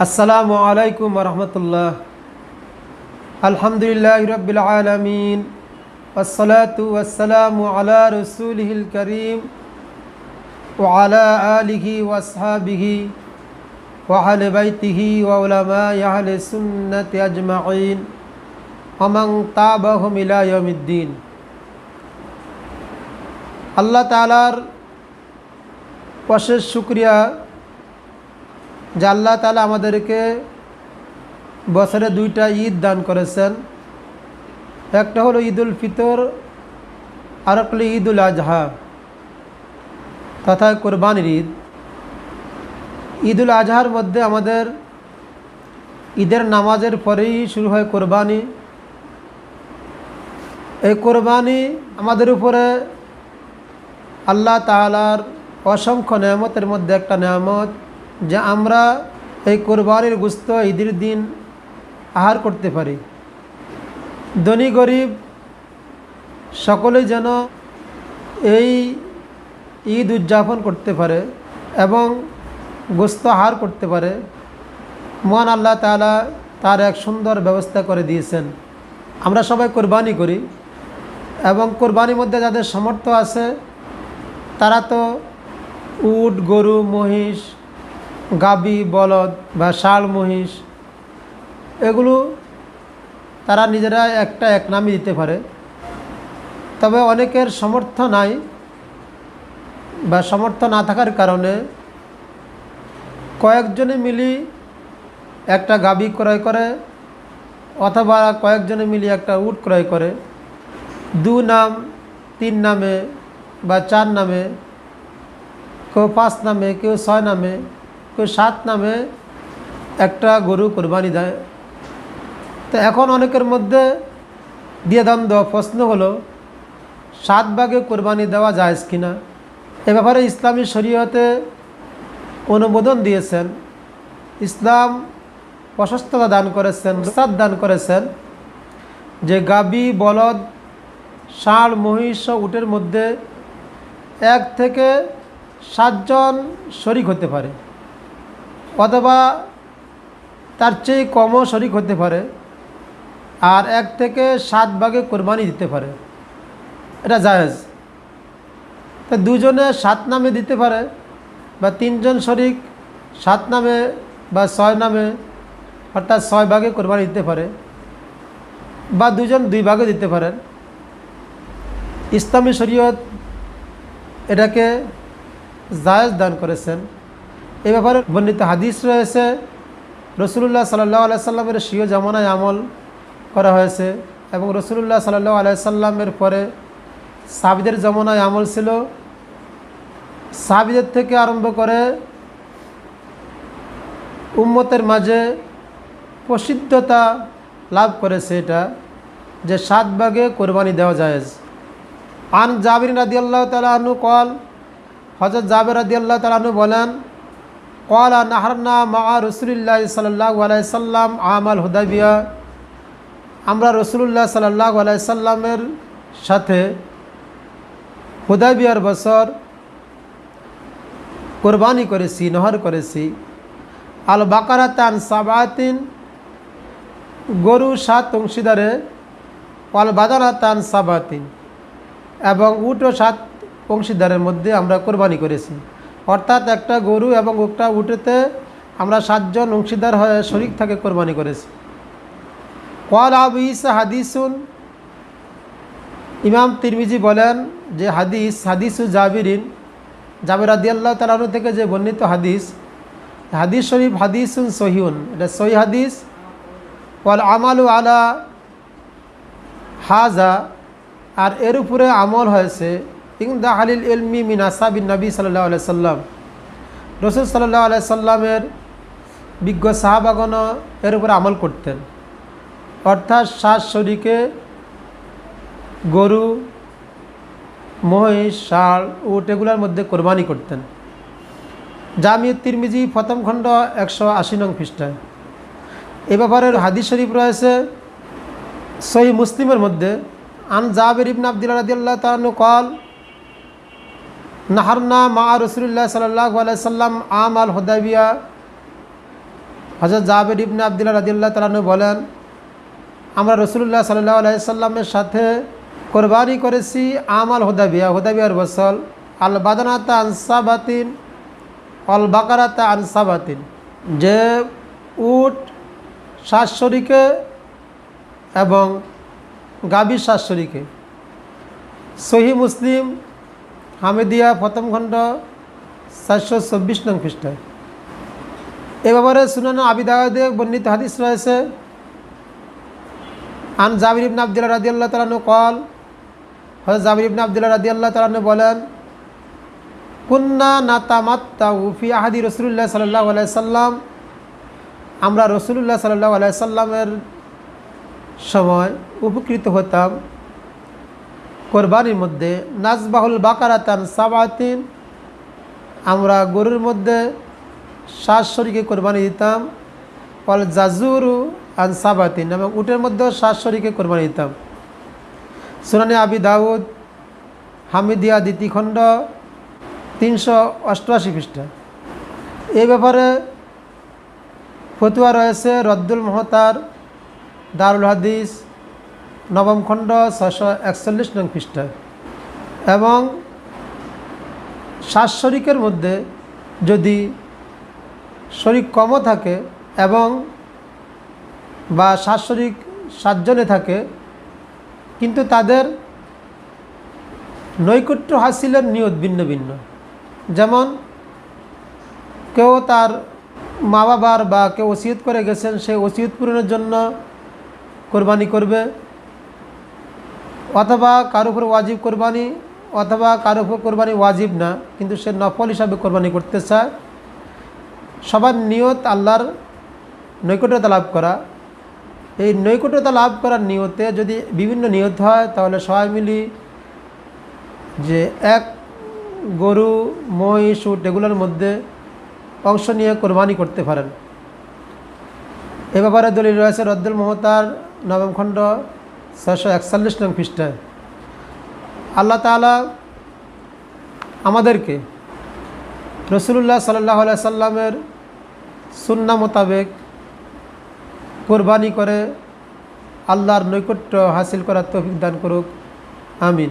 আসসালামু আলাইকুম রহমতুল্লাহ। আলহামদুলিল্লাহ রবিল আলমিন। ওসলাতু ওসালামু আলা রসুলহিল করিম ওয়ালা আলিহি ওয়াসহাবিহি ওয়াহলে বাইতিহি ওয়াউলামা ইয়াহলে সুন্নতি আজমাইন। ওমং তাবাহম ইলা ইয়াউমিদ্দিন। আল্লাহ তালার অশেষ শুক্রিয়া যে আল্লাহ তালা আমাদেরকে বছরে দুইটা ঈদ দান করেছেন। একটা হলো ঈদুল ফিতর, আর একটা হলো ঈদুল আজহা, তথা কোরবানির ঈদ। ঈদুল আজহার মধ্যে আমাদের ঈদের নামাজের পরেই শুরু হয় কোরবানি। এই কোরবানি আমাদের উপরে আল্লাহ তালার অসংখ্য নেয়ামতের মধ্যে একটা নেয়ামত। যে আমরা এই কোরবানির গুস্ত ঈদের দিন আহার করতে পারি। ধনী গরিব সকলেই যেন এই ঈদ উদযাপন করতে পারে এবং গোস্ত আহার করতে পারে। মহান আল্লাহ তালা তার এক সুন্দর ব্যবস্থা করে দিয়েছেন। আমরা সবাই কোরবানি করি এবং কোরবানির মধ্যে যাদের সামর্থ্য আছে, তারা তো উট, গরু, মহিষ গাবি, বলদ বা শাল মহিষ, এগুলো তারা নিজেরা একটা এক নামই দিতে পারে। তবে অনেকের সমর্থ নাই বা সমর্থ না থাকার কারণে কয়েকজনে মিলি একটা গাবি ক্রয় করে অথবা কয়েকজনে মিলি একটা উট ক্রয় করে। দু নাম, তিন নামে বা চার নামে, কেউ পাঁচ নামে, কেউ ছয় নামে কেউ সাত নামে একটা গরু কোরবানি দেয়। তো এখন অনেকের মধ্যে দিয়ে দেওয়া প্রশ্ন হলো, সাত ভাগে কোরবানি দেওয়া যায় কিনা? এ ব্যাপারে ইসলামী শরীয়তে অনুমোদন দিয়েছেন। ইসলাম প্রশস্ততা দান করেছেন সাদ দান করেছেন যে গাবি, বলদ, ষাঁড়, মহিষ, উটের মধ্যে এক থেকে সাতজন শরিক হতে পারে। অথবা তার চেয়ে কমও শরিক হতে পারে আর এক থেকে সাত ভাগে কোরবানি দিতে পারে। এটা জায়েজ। তা দুজনে সাত নামে দিতে পারে বা তিনজন শরিক সাত নামে বা ছয় নামে অর্থাৎ ছয় ভাগে কোরবানি দিতে পারে বা দুজন দুই ভাগে দিতে পারেন ইসলামী শরীয়ত এটাকে জায়েজ দান করেছেন। এ ব্যাপারে বর্ণিত হাদিস রয়েছে। রসুল্লাহ সাল্লাহ আলাইসাল্লামের স্বীয় জামানায় আমল করা হয়েছে এবং রসুল্লাহ সাল্লাহ আলাইসাল্লামের পরে সাবিদের জমানায় আমল ছিল। সাবিদের থেকে আরম্ভ করে উম্মতের মাঝে প্রসিদ্ধতা লাভ করেছে এটা যে সাত ভাগে কোরবানি দেওয়া যায় আন জাবির রাদি আল্লাহ তালু কল হজরত জাবির রাদি আল্লাহ তালু বলেন কল নাহারনা মা রসুলিল্লাহ সাল্লাহ আলাইসাল্লাম আমাল হুদাবিয়া আমরা রসুল্লাহ সাল্লাহ আলাইসাল্লামের সাথে হুদাবিয়ার বছর কোরবানি করেছি, নহর করেছি। আল বাকারাতান সাবাতিন, গরু সাত অংশীদারে আল বাদানাতান সাবাতিন, এবং উট সাত অংশীদারের মধ্যে আমরা কোরবানি করেছি। অর্থাৎ একটা গরু এবং একটা উটেতে আমরা সাতজন অংশীদার হয়ে শরিক থাকে কোরবানি করেছি। কল আবু ইসা হাদিসুন। ইমাম তিরমিজি বলেন যে হাদিস, হাদিসু জাবিরিন, জাবির আদি আল্লাহ তালু থেকে যে বর্ণিত হাদিস হাদিস শরীফ হাদিসুন সহিউন এটা সহি হাদিস। ওয়াল আমালু আলা হাজা। আর এর উপরে আমল হয়েছে ইংদা আলিল ইলমি মিন আসাবিন নবী সাল্লাহ আলাই সাল্লাম। রসুল সাল্লাহ আলাই সাল্লামের বিজ্ঞ সাহাবাগণ এর উপরে আমল করতেন। অর্থাৎ শ্বাস শরীকে গরু, মহিষ, ষাঁড়, উট এগুলোর মধ্যে কোরবানি করতেন। জামিয়ত তিরমিজি প্রথম খণ্ড একশো আশি নং পৃষ্ঠায়। এ ব্যাপারে হাদিস শরীফ রয়েছে। সহি মুসলিমের মধ্যে, আন জাবের ইবন আবদুল্লাহ রাদিয়াল্লাহ তাআলা কল নাহারনা মা রসুল্লাহ সাল্লাহ আলাইসাল্লাম আম আল হুদাবিয়া হজরত জাহাবের ইবনে আবদুল্লাহ রাদিল্লাহ তালানু বলেন, আমরা রসুল্লাহ সাল্লাহ আলাইসাল্লামের সাথে কোরবানি করেছি আমাল হোদাবিয়া হোদাবিয়ার বসল আল বাদানাতা আনসাবাতিন অল বাকারাতা আনসাবাতিন যে উট শাশ্বরীকে এবং গাবি শাশ্বরীকে সহি মুসলিম হামেদিয়া প্রথম খণ্ড চারশো চব্বিশ নং খ্রিস্টায় এ ব্যাপারে সুনানা আবিদায়দে বর্ণিত হাদিস রয়েছে। আন জাবির ইবনে আবদুল্লাহ আল্লাহ তালানু কল হজরত জাবির ইবনে আবদুল্লাহ আল্লাহ তালানু বলেন, কুন্না নাতামাত্তা উফি আহাদি রসুল্লাহ সাল্লাহ সাল্লাম। আমরা রসুল্লাহ সাল্লাহ সাল্লামের সময় উপকৃত হতাম কোরবানির মধ্যে নাজবাহুল বাকারাতান সাবাতিন। আমরা গরুর মধ্যে শ্বাস শরীকে কোরবানি দিতাম। অল জাজুরু আন সাবাতিন, এবং উটের মধ্যেও শ্বাস কোরবানি দিতাম। সুনানি আবি দাউদ, হামিদিয়া দ্বিতীয় খণ্ড, তিনশো অষ্টআশি পৃষ্ঠা। এই ব্যাপারে ফতুয়া রয়েছে রদ্দুল মহতার দারুল হাদিস। নবম খণ্ড ছশো একচল্লিশ নং পৃষ্ঠা। এবং শ্বাস শরিকের মধ্যে যদি শরিক কমও থাকে এবং বা শ্বাস শরিক সাতজনে থাকে, কিন্তু তাদের নৈকট্য হাসিলের নিয়ত ভিন্ন ভিন্ন। যেমন কেউ তার মা বাবার বা কেউ ওসিয়ত করে গেছেন সেই ওসিয়ত পূরণের জন্য কোরবানি করবে অথবা কারও উপর ওয়াজিব কোরবানি, অথবা কারও উপর কোরবানি ওয়াজিব না, কিন্তু সে নফল হিসাবে কোরবানি করতে চায়। সবার নিয়ত আল্লাহর নৈকট্যতা লাভ করা। এই নৈকট্যতা লাভ করার নিয়তে যদি বিভিন্ন নিয়ত হয়, তাহলে সবাই মিলি যে এক গরু, মহিষ, উট এগুলোর মধ্যে অংশ নিয়ে কোরবানি করতে পারেন। এ ব্যাপারে দলিল রয়েছে, রদ্দুল মহতার নবম খণ্ড ছশো একচল্লিশ নং পৃষ্ঠায়। আল্লাহ তালা আমাদেরকে রসুল্লাহ সাল্লাহ সাল্লামের সুন্না মোতাবেক কোরবানি করে আল্লাহর নৈকট্য হাসিল করার তৌফিক দান করুক। আমিন।